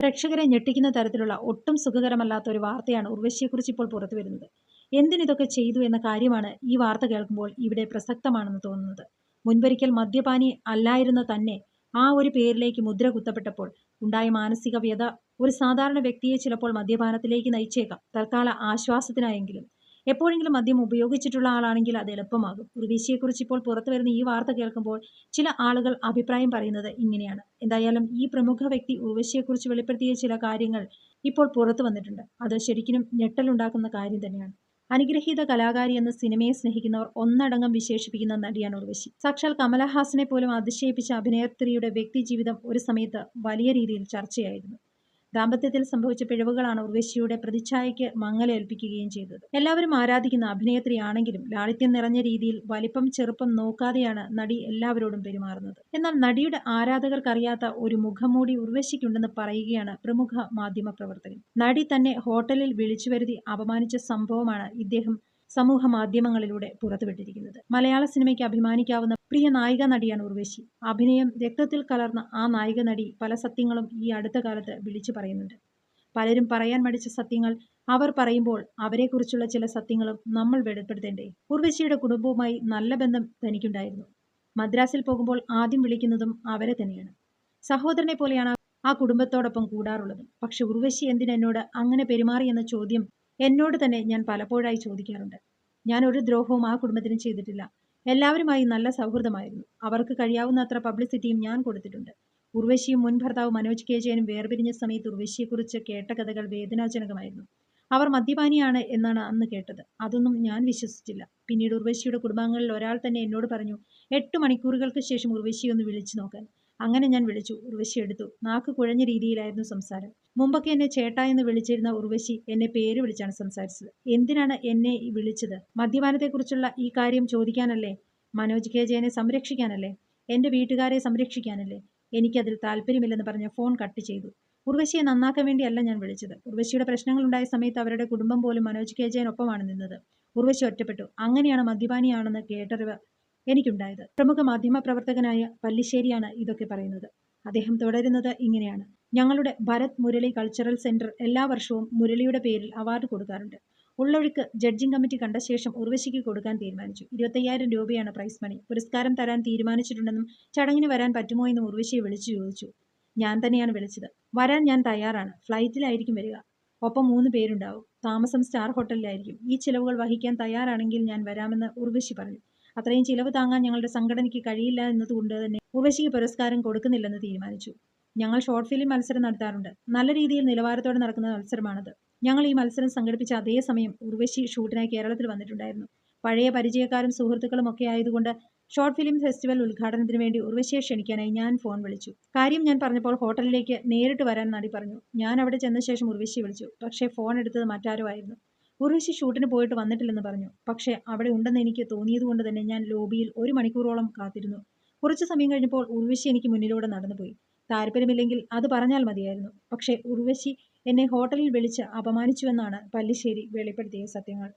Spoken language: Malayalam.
പ്രേക്ഷകരെ ഞെട്ടിക്കുന്ന തരത്തിലുള്ള ഒട്ടും സുഖകരമല്ലാത്ത ഒരു വാർത്തയാണ് ഉർവശിയെക്കുറിച്ച് ഇപ്പോൾ പുറത്തു വരുന്നത്. എന്തിനിതൊക്കെ ചെയ്തു എന്ന കാര്യമാണ് ഈ വാർത്ത കേൾക്കുമ്പോൾ ഇവിടെ പ്രസക്തമാണെന്ന് തോന്നുന്നത്. മുൻപൊരിക്കൽ മദ്യപാനി അല്ലായിരുന്ന തന്നെ ആ ഒരു പേരിലേക്ക് മുദ്ര കുത്തപ്പെട്ടപ്പോൾ ഉണ്ടായ മാനസിക വ്യത ഒരു സാധാരണ വ്യക്തിയെ ചിലപ്പോൾ മദ്യപാനത്തിലേക്ക് നയിച്ചേക്കാം. തൽക്കാല ആശ്വാസത്തിനായെങ്കിലും എപ്പോഴെങ്കിലും മദ്യം ഉപയോഗിച്ചിട്ടുള്ള ആളാണെങ്കിൽ അത് എളുപ്പമാകും. ഉർവീശിയെക്കുറിച്ച് ഇപ്പോൾ പുറത്തു വരുന്ന ഈ വാർത്ത കേൾക്കുമ്പോൾ ചില ആളുകൾ അഭിപ്രായം പറയുന്നത് ഇങ്ങനെയാണ്. എന്തായാലും ഈ പ്രമുഖ വ്യക്തി ഉർവശിയെക്കുറിച്ച് വെളിപ്പെടുത്തിയ ചില കാര്യങ്ങൾ ഇപ്പോൾ പുറത്തു വന്നിട്ടുണ്ട്. അത് ശരിക്കും ഞെട്ടലുണ്ടാക്കുന്ന കാര്യം തന്നെയാണ്. അനുഗ്രഹീത കലാകാരി എന്ന സിനിമയെ സ്നേഹിക്കുന്നവർ ഒന്നടങ്കം വിശേഷിപ്പിക്കുന്ന നടിയാണ് ഉർവശി. സാക്ഷാൽ കമലഹാസനെ പോലും അതിശയിപ്പിച്ച അഭിനേത്രിയുടെ വ്യക്തിജീവിതം ഒരു സമയത്ത് വലിയ രീതിയിൽ ചർച്ചയായിരുന്നു. ദാമ്പത്യത്തിൽ സംഭവിച്ച പിഴവുകളാണ് ഉർവശിയുടെ പ്രതിച്ഛായയ്ക്ക് മങ്ങലേൽപ്പിക്കുകയും ചെയ്തത്. എല്ലാവരും ആരാധിക്കുന്ന അഭിനേത്രിയാണെങ്കിലും ലാളിത്യം നിറഞ്ഞ രീതിയിൽ വലിപ്പം ചെറുപ്പം നോക്കാതെയാണ് നടി എല്ലാവരോടും പെരുമാറുന്നത്. എന്നാൽ നടിയുടെ ആരാധകർക്കറിയാത്ത ഒരു മുഖംമൂടി ഉർവശിക്കുണ്ടെന്ന് പറയുകയാണ് പ്രമുഖ മാധ്യമ പ്രവർത്തകൻ നടി തന്നെ ഹോട്ടലിൽ വിളിച്ചു വരുത്തി അപമാനിച്ച സംഭവമാണ് ഇദ്ദേഹം സമൂഹ മാധ്യമങ്ങളിലൂടെ പുറത്തുവിട്ടിരിക്കുന്നത്. മലയാള സിനിമയ്ക്ക് അഭിമാനിക്കാവുന്ന പ്രിയ നായിക നടിയാണ് ഉർവശി. അഭിനയം രക്തത്തിൽ കലർന്ന ആ നായിക നടി പല സത്യങ്ങളും ഈ അടുത്ത കാലത്ത് വിളിച്ചു പറയുന്നുണ്ട്. പലരും പറയാൻ മടിച്ച സത്യങ്ങൾ അവർ പറയുമ്പോൾ അവരെക്കുറിച്ചുള്ള ചില സത്യങ്ങളും നമ്മൾ വെളിപ്പെടുത്തേണ്ടേ. ഉർവശിയുടെ കുടുംബവുമായി നല്ല ബന്ധം തനിക്കുണ്ടായിരുന്നു. മദ്രാസിൽ പോകുമ്പോൾ ആദ്യം വിളിക്കുന്നതും അവരെ തന്നെയാണ്. സഹോദരനെ പോലെയാണ് ആ കുടുംബത്തോടൊപ്പം കൂടാറുള്ളത്. പക്ഷെ ഉർവശി എന്തിനെന്നോട് അങ്ങനെ പെരുമാറി എന്ന ചോദ്യം എന്നോട് തന്നെ ഞാൻ പലപ്പോഴായി ചോദിക്കാറുണ്ട്. ഞാൻ ഒരു ദ്രോഹവും ആ കുടുംബത്തിന് ചെയ്തിട്ടില്ല. എല്ലാവരുമായി നല്ല സൗഹൃദമായിരുന്നു. അവർക്ക് കഴിയാവുന്നത്ര പബ്ലിസിറ്റിയും ഞാൻ കൊടുത്തിട്ടുണ്ട്. ഉർവശിയും മുൻ ഭർത്താവ് മനോജ് കെ ജയനും വേർപിരിഞ്ഞ സമയത്ത് ഉർവശിയെക്കുറിച്ച് കേട്ട കഥകൾ വേദനാജനകമായിരുന്നു. അവർ മദ്യപാനിയാണ് എന്നാണ് അന്ന് കേട്ടത്. അതൊന്നും ഞാൻ വിശ്വസിച്ചില്ല. പിന്നീട് ഉർവശിയുടെ കുടുംബാംഗങ്ങളിൽ ഒരാൾ തന്നെ എന്നോട് പറഞ്ഞു എട്ട് മണിക്കൂറുകൾക്ക് ശേഷം ഉർവശിയെ ഒന്ന് വിളിച്ചു നോക്കാൻ. അങ്ങനെ ഞാൻ വിളിച്ചു. ഉർവശി എടുത്തു. നാക്ക് കുഴഞ്ഞ രീതിയിലായിരുന്നു സംസാരം. മുമ്പൊക്കെ എന്നെ ചേട്ടാ എന്ന് വിളിച്ചിരുന്ന ഉർവശി എന്നെ പേര് വിളിച്ചാണ് സംസാരിച്ചത്. എന്തിനാണ് എന്നെ വിളിച്ചത്? മദ്യപാനത്തെക്കുറിച്ചുള്ള ഈ കാര്യം ചോദിക്കാനല്ലേ? മനോജ് കെ ജയനെ സംരക്ഷിക്കാനല്ലേ? എന്റെ വീട്ടുകാരെ സംരക്ഷിക്കാനല്ലേ? എനിക്കതിൽ താല്പര്യമില്ലെന്ന് പറഞ്ഞ് ഫോൺ കട്ട് ചെയ്തു. ഉർവശിയെ നന്നാക്കാൻ വേണ്ടിയല്ല ഞാൻ വിളിച്ചത്. ഉർവശിയുടെ പ്രശ്നങ്ങളുണ്ടായ സമയത്ത് അവരുടെ കുടുംബം പോലും മനോജ് കെ ജയനൊപ്പമാണ് നിന്നത്. ഉർവശി ഒറ്റപ്പെട്ടു. അങ്ങനെയാണ് മദ്യപാനിയാണെന്ന് കേട്ടറിവ് എനിക്കുണ്ടായത്. പ്രമുഖ മാധ്യമ പ്രവർത്തകനായ പല്ലിശ്ശേരിയാണ് ഇതൊക്കെ പറയുന്നത്. അദ്ദേഹം തുടരുന്നത് ഇങ്ങനെയാണ്. ഞങ്ങളുടെ ഭരത് മുരളി കൾച്ചറൽ സെന്റർ എല്ലാ വർഷവും മുരളിയുടെ പേരിൽ അവാർഡ് കൊടുക്കാറുണ്ട്. ഉള്ളൊഴുക്ക് ജഡ്ജിംഗ് കമ്മിറ്റി കണ്ട ശേഷം ഉർവശിക്ക് കൊടുക്കാൻ തീരുമാനിച്ചു. ഇരുപത്തയ്യായിരം രൂപയാണ് പ്രൈസ് മണി. പുരസ്കാരം തരാൻ തീരുമാനിച്ചിട്ടുണ്ടെന്നും ചടങ്ങിന് വരാൻ പറ്റുമോ എന്നും ഉർവശിയെ വിളിച്ചു ചോദിച്ചു. ഞാൻ തന്നെയാണ് വിളിച്ചത്. വരാൻ ഞാൻ തയ്യാറാണ്. ഫ്ലൈറ്റിലായിരിക്കും വരിക. ഒപ്പം മൂന്ന് പേരുണ്ടാവും. താമസം സ്റ്റാർ ഹോട്ടലിലായിരിക്കും. ഈ ചിലവുകൾ വഹിക്കാൻ തയ്യാറാണെങ്കിൽ ഞാൻ വരാമെന്ന് ഉർവശി പറഞ്ഞു. അത്രയും ചിലവ് താങ്ങാൻ ഞങ്ങളുടെ സംഘടനയ്ക്ക് കഴിയില്ല എന്നതുകൊണ്ട് തന്നെ ഉർവശിക്ക് പുരസ്കാരം കൊടുക്കുന്നില്ലെന്ന് തീരുമാനിച്ചു. ഞങ്ങൾ ഷോർട്ട് ഫിലിം മത്സരം നടത്താറുണ്ട്. നല്ല രീതിയിൽ നിലവാരത്തോടെ നടക്കുന്ന മത്സരമാണത്. ഞങ്ങൾ ഈ മത്സരം സംഘടിപ്പിച്ച അതേ സമയം ഉർവശി ഷൂട്ടിനായി കേരളത്തിൽ വന്നിട്ടുണ്ടായിരുന്നു. പഴയ പരിചയക്കാരും സുഹൃത്തുക്കളും ഒക്കെ ആയതുകൊണ്ട് ഷോർട്ട് ഫിലിം ഫെസ്റ്റിവൽ ഉദ്ഘാടനത്തിന് വേണ്ടി ഉർവശിയെ ക്ഷണിക്കാനായി ഞാൻ ഫോൺ വിളിച്ചു. കാര്യം ഞാൻ പറഞ്ഞപ്പോൾ ഹോട്ടലിലേക്ക് നേരിട്ട് വരാൻ നടി പറഞ്ഞു. ഞാൻ അവിടെ ചെന്ന ശേഷം ഉർവശി വിളിച്ചു. പക്ഷേ ഫോൺ എടുത്തത് മറ്റാരോ ആയിരുന്നു ഉർവശി ഷൂട്ടിന് പോയിട്ട് വന്നിട്ടില്ലെന്ന് പറഞ്ഞു. പക്ഷേ അവിടെ ഉണ്ടെന്ന് എനിക്ക് തോന്നിയതുകൊണ്ട് തന്നെ ഞാൻ ലോബിയിൽ ഒരു മണിക്കൂറോളം കാത്തിരുന്നു. കുറച്ച് സമയം കഴിഞ്ഞപ്പോൾ ഉർവശി എനിക്ക് മുന്നിലൂടെ നടന്നുപോയി താല്പര്യമില്ലെങ്കിൽ അത് പറഞ്ഞാൽ മതിയായിരുന്നു. പക്ഷേ ഉർവശി എന്നെ ഹോട്ടലിൽ വിളിച്ച് അപമാനിച്ചുവെന്നാണ് പല്ലിശ്ശേരി വെളിപ്പെടുത്തിയ സത്യങ്ങൾ.